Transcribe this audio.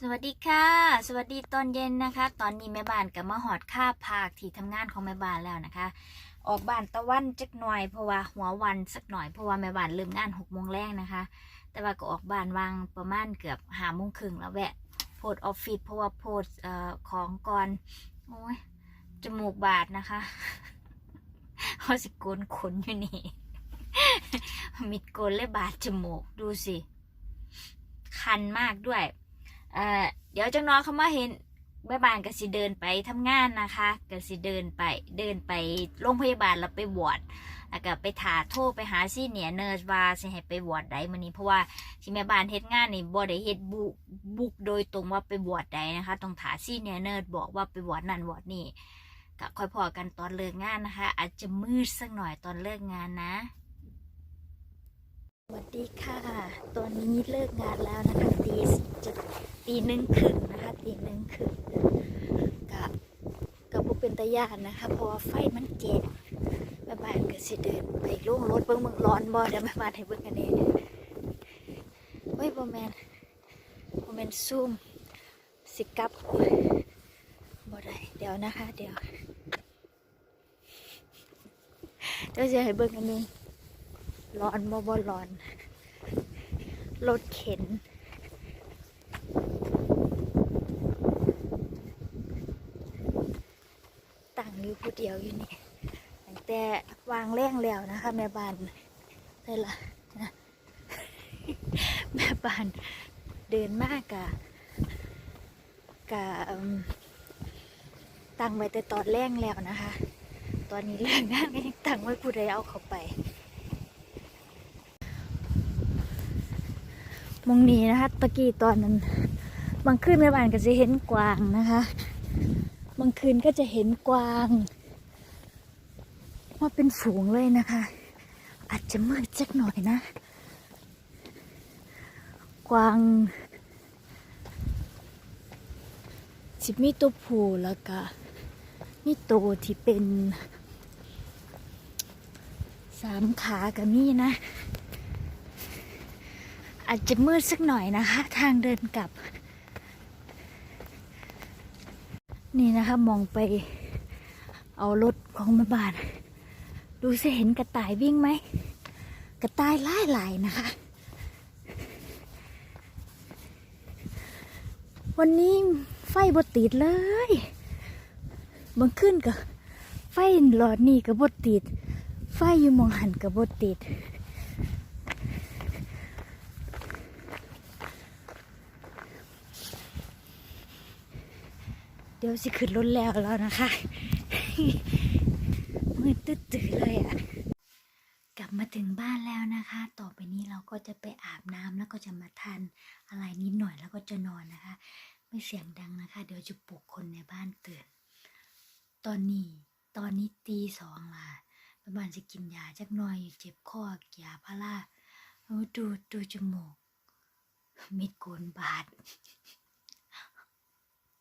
สวัสดีค่ะ สวัสดีตอนเย็นนะคะ ตอนนี้แม่บ้านกับมาหอดค่าภาคที่ทำงานของแม่บ้านแล้วนะคะ ออกบ้านตะวันจักหน่อยเพราะว่าหัววันสักหน่อยเพราะว่าแม่บ้านเริ่มงานหกโมงแรกนะคะ แต่ว่าก็ออกบ้านวางประมาณเกือบห้าโมงครึ่งแล้วแวะโพดออฟฟิศเพราะว่าโพดเอ่อของก่อนโอ้ยจมูกบาดนะคะเขาสิโกนขนอยู่นี่มิดโกนเลยบาดจมูกดูสิ คันมากด้วย อ่อเดี๋ยวจังน้อยเขามาเห็นแม่บ้านก็สิเดินไปทำงานนะคะก็สิเดินไปเดินไปโรงพยาบาลแล้วไปบวชแล้วก็ไปถาโทรไปหาซีเนียเนิร์สว่าสิให้ไปบวชใดมื้อนี้เพราะว่าที่แม่บ้านเฮ็ดงานนี่บ่ได้เฮ็ดบุบุกโดยตรงว่าไปบวชใดนะคะต้องถาซีเนียเนิร์สบอกว่าไปบวชนั่นบวชนี่ก็ค่อยพอกันตอนเลิกงานนะคะ อาจจะมืดสักหน่อยตอนเลิกงานนะสวัสดีค่ะ ตอนนี้เลิกงานแล้วนะคะตีจะ ตีหนึ่งครึ่งนะคะตีหนึ่งครึ่งกับกับบุเป็นตะยานนะคะเพราะว่าไฟมันเจ็บแม่บ้านก็สิเดินไปลงรถเบิ่งเมืองร้อนบ่เดี๋ยวแม่บ้านให้เบิ่งกันเองเฮ้ยบ่แมนบ่แมนซูมสิกับบ่ได้เดี๋ยวนะคะ เดี๋ยวเดี๋ยวจะให้เบิ่งกันเองร้อนบ่บ่ร้อนรถเข็น ตั้ง อยู่ผู้เดียวอยู่นี่ตั้งแต่วางแรงแล้วนะคะ แม่บ้านได้ละนะแม่บ้านเดินมากกะกะตั้งไว้แต่ตอนแรงแล้วนะคะ ตอนนี้เรื่องงานก็ยังตั้งไว้ผู้ใดเอาเข้าไปมองนี้นะคะตะกี้ตอนนั้นบางคืนแม่บ้านก็จะเห็นกวางนะคะ บางคืนก็จะเห็นกวางว่าเป็นฝูงเลยนะคะ อาจจะมืดจักหน่อยนะ กวางจิมีตัวผู้แล้วก็มีตัวที่เป็นสามขากับมีนะ อาจจะมืดสักหน่อยนะคะ ทางเดินกลับ นี่นะคะมองไปเอารถของแม่บ้าน ดูสิเห็นกระต่ายวิ่งไหม กระต่ายไล่ไล่นะคะ วันนี้ไฟบดติดเลยบางขึ้นกับไฟหลอดนี่กับบดติด ไฟอยู่มองหันกับบดติด ดี๋ยวสิขึ้นรถแล้วแล้วนะคะ มืดตื้อเลยอะ่ะ กลับมาถึงบ้านแล้วนะคะ ต่อไปนี้เราก็จะไปอาบน้ำแล้วก็จะมาทานอะไรนิดหน่อยแล้วก็จะนอนนะคะ ไม่เสียงดังนะคะ เดี๋ยวจะปลุกคนในบ้านตื่น ตอนนี้ตอนนี้ตีสองละแม่บ้านจะกินยาจักหน่อยเจ็บคอกยาพาราดูดูจมูกมิดโกนบาด